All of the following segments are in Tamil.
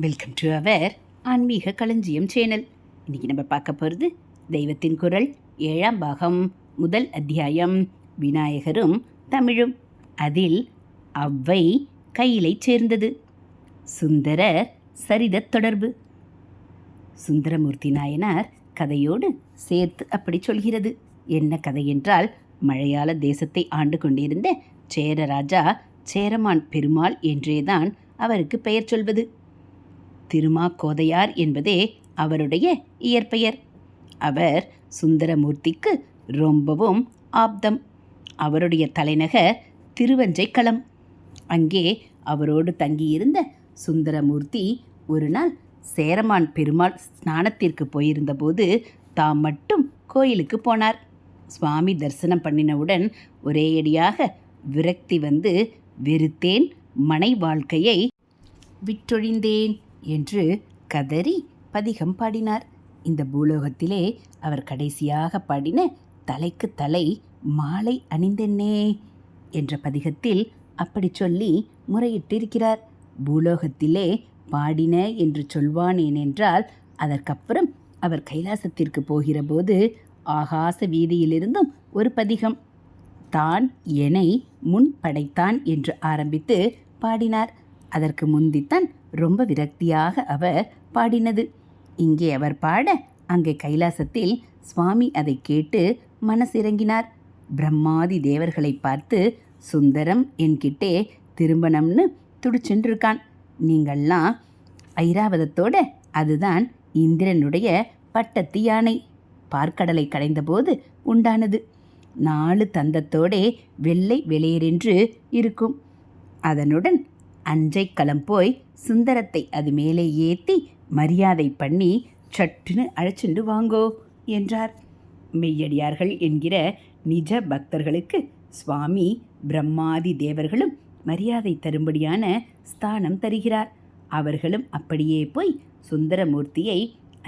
வெல்கம் டு அவர் ஆன்மீக களஞ்சியம் சேனல் இன்றைக்கி நம்ம பார்க்க போகிறது தெய்வத்தின் குரல் ஏழாம் பாகம் முதல் அத்தியாயம் விநாயகரும் தமிழும். அதில் அவ்வை கையிலை சேர்ந்தது சுந்தர சரிதத் தொடர்பு. சுந்தரமூர்த்தி நாயனார் கதையோடு சேர்த்து அப்படி சொல்கிறது. என்ன கதை என்றால் மழையால தேசத்தை ஆண்டு கொண்டிருந்த சேரராஜா சேரமான் பெருமாள் என்றேதான் அவருக்கு பெயர் சொல்வது. திருமாக்கோதையார் என்பதே அவருடைய இயற்பெயர். அவர் சுந்தரமூர்த்திக்கு ரொம்பவும் ஆப்தம். அவருடைய தலைநகர் திருவஞ்சைக்களம். அங்கே அவரோடு தங்கியிருந்த சுந்தரமூர்த்தி ஒரு நாள் சேரமான் பெருமாள் ஸ்நானத்திற்கு போயிருந்தபோது தாம் மட்டும் கோயிலுக்கு போனார். சுவாமி தரிசனம் பண்ணினவுடன் ஒரேயடியாக விரக்தி வந்து வெறுத்தேன் மனை வாழ்க்கையை விற்றொழிந்தேன் என்று கதறி பதிகம் பாடினார். இந்த பூலோகத்திலே அவர் கடைசியாக பாடின தலைக்கு தலை மாலை அணிந்தென்னே என்ற பதிகத்தில் அப்படி சொல்லி முறையிட்டிருக்கிறார். பூலோகத்திலே பாடின என்று சொல்வானேன் என்றால் அதற்கப்புறம் அவர் கைலாசத்திற்கு போகிறபோது ஆகாச வீதியிலிருந்தும் ஒரு பதிகம் தான் எனை முன் படைத்தான் என்று ஆரம்பித்து பாடினார். அதற்கு முந்தித்தான் ரொம்ப விரக்தியாக அவர் பாடினது. இங்கே அவர் பாட அங்கே கைலாசத்தில் சுவாமி அதை கேட்டு மனசிறங்கினார். பிரம்மாதி தேவர்களை பார்த்து சுந்தரம் என்கிட்டே திரும்பணும்னு துடிச்சென்றிருக்கான். நீங்கள்லாம் ஐராவதத்தோட அதுதான் இந்திரனுடைய பட்டத்து யானை. பார்க்கடலை கடைந்தபோது உண்டானது. நாலு தந்தத்தோடே வெள்ளை வெளியரென்று இருக்கும். அதனுடன் அஞ்சை களம் போய் சுந்தரத்தை அது மேலே ஏற்றி மரியாதை பண்ணி சட்டுன்னு அழைச்சிண்டு வாங்கோ என்றார். மெய்யடியார்கள் என்கிற நிஜ பக்தர்களுக்கு சுவாமி பிரம்மாதி தேவர்களும் மரியாதை தரும்படியான ஸ்தானம் தருகிறார். அவர்களும் அப்படியே போய் சுந்தரமூர்த்தியை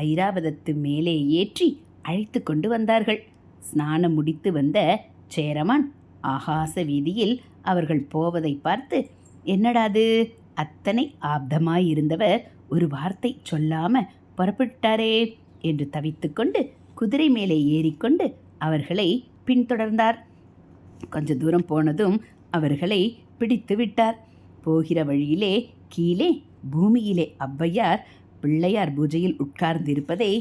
ஐராவதத்து மேலே ஏற்றி அழைத்து கொண்டு வந்தார்கள். ஸ்நானம் முடித்து வந்த சேரமான் ஆகாச வீதியில் அவர்கள் போவதை பார்த்து என்னடாது அத்தனை ஆப்தமாயிருந்தவர் ஒரு வார்த்தை சொல்லாம புறப்பட்டாரே என்று தவித்துக்கொண்டு குதிரை மேலே ஏறிக்கொண்டு அவர்களை பின்தொடர்ந்தார். கொஞ்ச தூரம் போனதும் அவர்களை பிடித்து விட்டார். போகிற வழியிலே கீழே பூமியிலே ஔவையார் பிள்ளையார் பூஜையில் உட்கார்ந்திருப்பதை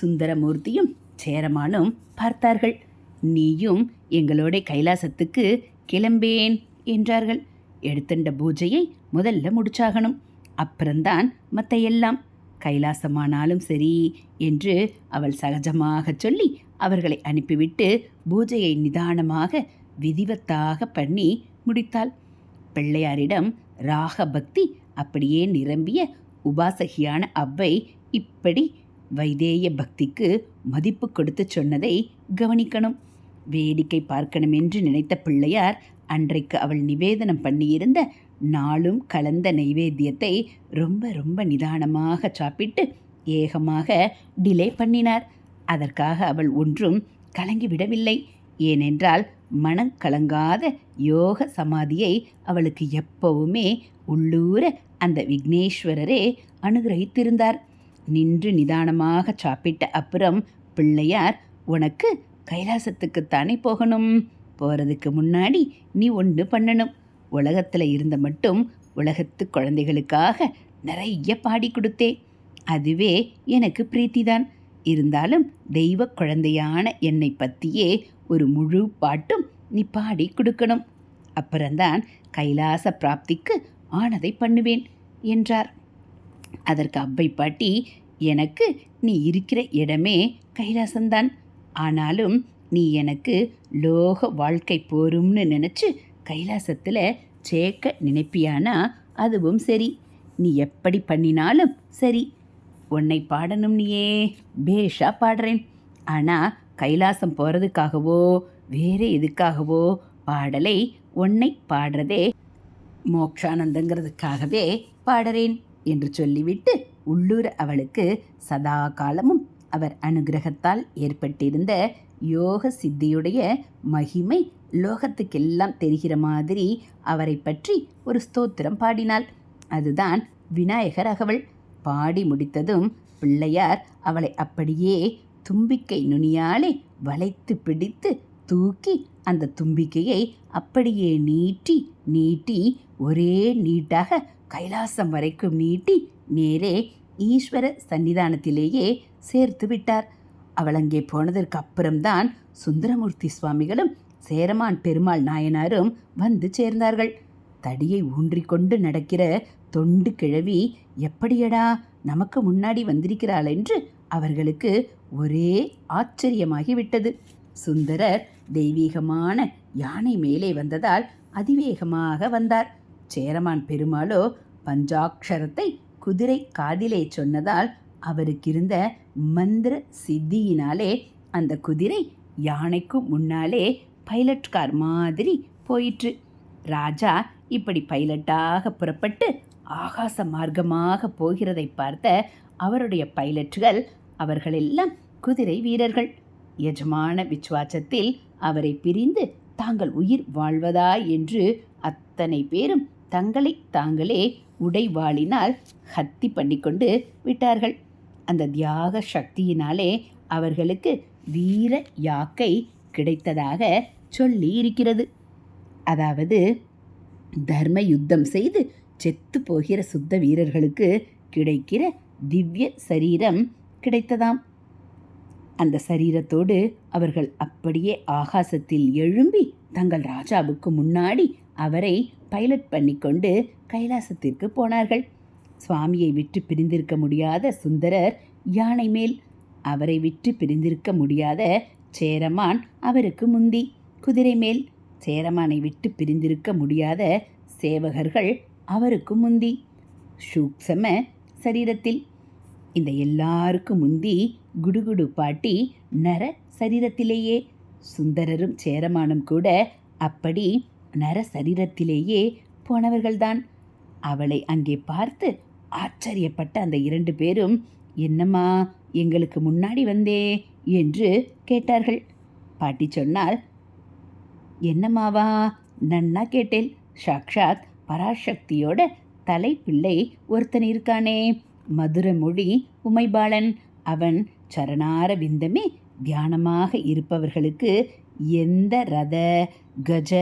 சுந்தரமூர்த்தியும் சேரமானும் பார்த்தார்கள். நீயும் எங்களோட கைலாசத்துக்கு கிளம்பேன் என்றார்கள். எடுத்துண்ட பூஜையை முதல்ல முடிச்சாகணும். அப்புறம்தான் மற்ற எல்லாம் கைலாசமானாலும் சரி என்று அவள் சகஜமாக சொல்லி அவர்களை அனுப்பிவிட்டு பூஜையை நிதானமாக விதிவத்தாக பண்ணி முடித்தாள். பிள்ளையாரிடம் ராக பக்தி அப்படியே நிரம்பிய உபாசகியான அவ்வை இப்படி வைதேய பக்திக்கு மதிப்பு கொடுத்து சொன்னதை கவனிக்கணும். வேடிக்கை பார்க்கணும் என்று நினைத்த பிள்ளையார் அன்றைக்கு அவள் நிவேதனம் பண்ணியிருந்த நாளும் கலந்த நைவேத்தியத்தை ரொம்ப ரொம்ப நிதானமாக சாப்பிட்டு ஏகமாக டிலே பண்ணினார். அதற்காக அவள் ஒன்றும் கலங்கிவிடவில்லை ஏனென்றால் மனம் கலங்காத யோக சமாதியை அவளுக்கு எப்பவுமே உள்ளூர அந்த விக்னேஸ்வரரே அனுகிரகித்திருந்தார். நின்று நிதானமாக சாப்பிட்ட அப்புறம் பிள்ளையார் உனக்கு கைலாசத்துக்குத்தானே போகணும்? போகிறதுக்கு முன்னாடி நீ ஒன்று பண்ணணும். உலகத்தில் இருந்த மட்டும் உலகத்து குழந்தைகளுக்காக நிறைய பாடி கொடுத்தே. அதுவே எனக்கு பிரீத்தி தான் இருந்தாலும் தெய்வ குழந்தையான என்னை பற்றியே ஒரு முழு பாட்டும் நீ பாடி கொடுக்கணும். அப்புறம்தான் கைலாச பிராப்திக்கு ஆனதை பண்ணுவேன் என்றார். அதற்கு அவ்வை பாட்டி எனக்கு நீ இருக்கிற இடமே கைலாசம்தான். ஆனாலும் நீ எனக்கு லோக வாழ்க்கை போரும்னு நினச்சி கைலாசத்தில் சேர்க்க நினைப்பியானா? அதுவும் சரி. நீ எப்படி பண்ணினாலும் சரி. உன்னை பாடணும் நீயே. பேஷா பாடுறேன். ஆனால் கைலாசம் போகிறதுக்காகவோ வேறு எதுக்காகவோ பாடலை உன்னை பாடுறதே மோக்ஷானந்தங்கிறதுக்காகவே பாடுறேன் என்று சொல்லிவிட்டு உள்ளூர் அவளுக்கு சதா காலமும் அவர் அனுகிரகத்தால் ஏற்பட்டிருந்த யோக சித்தியுடைய மகிமை லோகத்துக்கெல்லாம் தெரிகிற மாதிரி அவரை பற்றி ஒரு ஸ்தோத்திரம் பாடினாள். அதுதான் விநாயகர் அகவல் பாடி முடித்ததும் பிள்ளையார் அவளை அப்படியே தும்பிக்கை நுனியாலே வளைத்து பிடித்து தூக்கி அந்த தும்பிக்கையை அப்படியே நீட்டி நீட்டி ஒரே நீட்டாக கைலாசம் வரைக்கும் நீட்டி நேரே ஈஸ்வர சன்னிதானத்திலேயே சேர்த்து விட்டார். அவள் அங்கே போனதற்கு அப்புறம்தான் சுந்தரமூர்த்தி சுவாமிகளும் சேரமான் பெருமாள் நாயனாரும் வந்து சேர்ந்தார்கள். தடியை ஊன்றிக்கொண்டு நடக்கிற தொண்டு கிழவி எப்படியடா நமக்கு முன்னாடி வந்திருக்கிறாள் என்று அவர்களுக்கு ஒரே ஆச்சரியமாகிவிட்டது. சுந்தரர் தெய்வீகமான யானை மேலே வந்ததால் அதிவேகமாக வந்தார். சேரமான் பெருமாளோ பஞ்சாட்சரத்தை குதிரை காதிலே சொன்னதால் அவருக்கிருந்த மந்திர சித்தியினாலே அந்த குதிரை யானைக்கும் முன்னாலே பைலட் கார் மாதிரி போயிற்று. ராஜா இப்படி பைலட்டாக புறப்பட்டு ஆகாச மார்க்கமாக போகிறதை பார்த்த அவருடைய பைலட்டுகள் அவர்களெல்லாம் குதிரை வீரர்கள். எஜமான விசுவாசத்தில் அவரை பிரிந்து தாங்கள் உயிர் வாழ்வதா என்று அத்தனை பேரும் தங்களை தாங்களே உடைவாளினால் ஹத்தி பண்ணிக்கொண்டு விட்டார்கள். அந்த தியாக சக்தியினாலே அவர்களுக்கு வீர யாக்கை கிடைத்ததாக சொல்லி இருக்கிறது. அதாவது தர்ம யுத்தம் செய்து செத்து போகிற சுத்த வீரர்களுக்கு கிடைக்கிற திவ்ய சரீரம் கிடைத்ததாம். அந்த சரீரத்தோடு அவர்கள் அப்படியே ஆகாசத்தில் எழும்பி தங்கள் ராஜாவுக்கு முன்னாடி அவரை பைலட் பண்ணிக்கொண்டு கைலாசத்திற்கு போனார்கள். சுவாமியை விட்டு பிரிந்திருக்க முடியாத சுந்தரர் யானை மேல். அவரை விட்டு பிரிந்திருக்க முடியாத சேரமான் அவருக்கு முந்தி. குதிரை மேல். சேரமானை விட்டு பிரிந்திருக்க முடியாத சேவகர்கள் அவருக்கு முந்தி. சூக்ஷம சரீரத்தில். இந்த எல்லாருக்கும் முந்தி குடுகுடு பாட்டி நர சரீரத்திலேயே. சுந்தரரும் சேரமானும் கூட அப்படி நர சரீரத்திலேயே போனவர்கள்தான். அவளை அங்கே பார்த்து ஆச்சரியப்பட்ட அந்த இரண்டு பேரும் என்னம்மா எங்களுக்கு முன்னாடி வந்தே என்று கேட்டார்கள். பாட்டி சொன்னால் என்னம்மாவா நன்னா கேட்டேன். சாக்ஷாத் பராசக்தியோட தலைப்பிள்ளை ஒருத்தன் இருக்கானே. மதுர மொழி உமைபாலன் அவன் சரணார விந்தமே தியானமாக இருப்பவர்களுக்கு எந்த ரத கஜ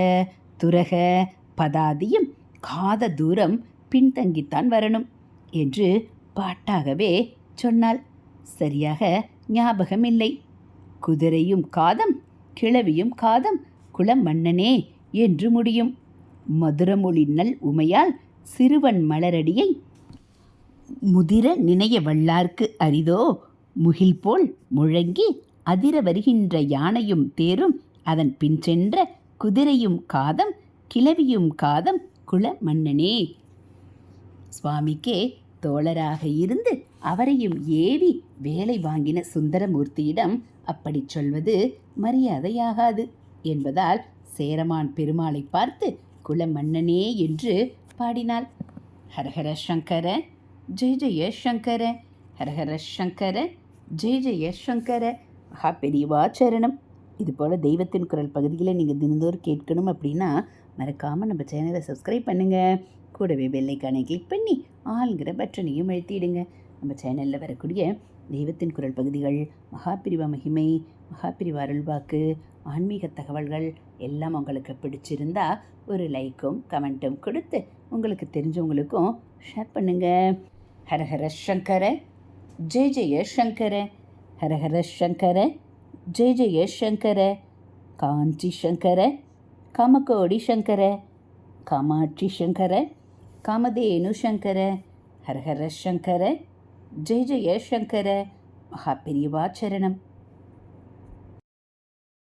துரக பதாதியும் காத தூரம் பின்தங்கித்தான் வரணும். என்று பாட்டாகவே சொன்னாள். சரியாக ஞாபகமில்லை. குதிரையும் காதம் கிழவியும் காதம் குளமன்னனே என்று முடியும். மதுரமொழி நல் உமையால் சிறுவன் மலரடியை முதிர நினைய வல்லார்க்கு அரிதோ முகில் போல் முழங்கி அதிர வருகின்ற யானையும் தேரும் அதன் பின் சென்ற குதிரையும் காதம் கிளவியும் காதம் குல மன்னனே சுவாமிக்கே தோழராக இருந்து அவரையும் ஏவி வேலை வாங்கின சுந்தரமூர்த்தியிடம் அப்படி சொல்வது மரியாதையாகாது என்பதால் சேரமான் பெருமாளை பார்த்து குலமன்னனே என்று பாடினாள். ஹரஹர சங்கர ஜெய ஜெய சங்கர ஹரஹர சங்கர ஜெய ஜெய சங்கர. மகா பெரியவா சரணம். இதுபோல் தெய்வத்தின் குரல் பகுதியில் நீங்கள் தினந்தோறும் கேட்கணும் அப்படின்னா மறக்காமல் நம்ம சேனலை சப்ஸ்கிரைப் பண்ணுங்கள் கூடவே பெல்லைக்கானை கிளிக் பண்ணி ஆளுங்கிற பட்டனையும் அழுத்திடுங்க. நம்ம சேனலில் வரக்கூடிய தெய்வத்தின் குரல் பகுதிகள் மகாபிரிவ மகிமை மகாபிரிவ அருள்வாக்கு ஆன்மீக தகவல்கள் எல்லாம் உங்களுக்கு பிடிச்சிருந்தா ஒரு லைக்கும் கமெண்ட்டும் கொடுத்து உங்களுக்கு தெரிஞ்சவங்களுக்கும் ஷேர் பண்ணுங்கள் ஹரஹர சங்கர ஜெய ஜெய சங்கர. ஹரஹர சங்கர ஜெய ஜெய சங்கர. காஞ்சி சங்கர கமகோடி சங்கர காமாட்சி சங்கர. காமதேனு சங்கர ஹரஹர சங்கர ஜெய ஜெய சங்கர மகா பெரியவா சரணம்.